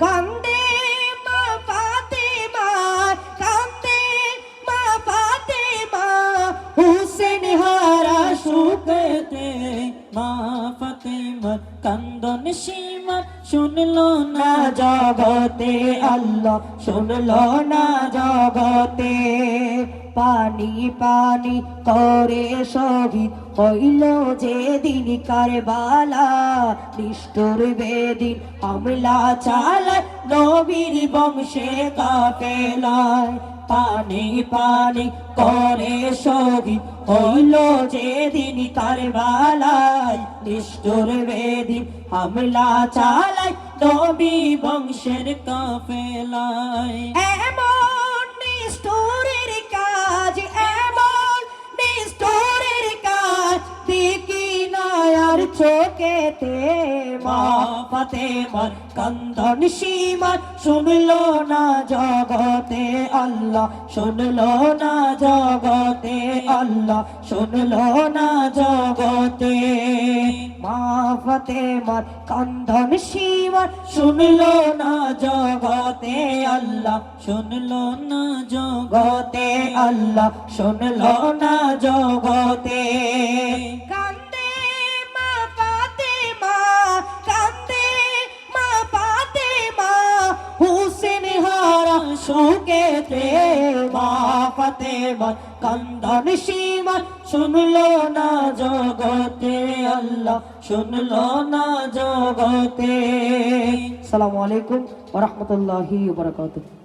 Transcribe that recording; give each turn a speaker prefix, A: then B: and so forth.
A: কান্দে মা ফাতেমা কান্দে মা ফাতেমা হুসেন হারা
B: সুখতে মা ফাতেমার কান্দন সীমা শুনলো না
A: জগতে, আল্লাহ শুনলো না জগতে। পানি পানি করে শহীদ হইল যে দিন কারবালা। নিষ্ঠুর বেদিন হামলা চালায়, নবীর বংশে কাফেলায়। পানি পানি করে শহীদ হইল যে দিন কারবালায়। নিষ্ঠুর বেদিন হামলা চালায়, নবী
B: বংশের কাফেলায়।
A: চোখেতে মা ফাতেমার কান্দন সীমার শুনলো না জগতে আল্লাহ, শুনলো না জগতে আল্লাহ, শুনলো না জগতে। মা ফাতেমার কান্দন সীমার শুনলো না জগতে আল্লাহ,
B: শুনলো না
A: জগতে আল্লাহ, শুনলো না জগতে। হারা শোকেতে মা ফাতেমা, কান্দন সীমা, শুনলো না জগতে আল্লাহ, শুনলো না জগতে। আসসালামু আলাইকুম ওয়া রাহমাতুল্লাহি ওয়া বারাকাতুহু।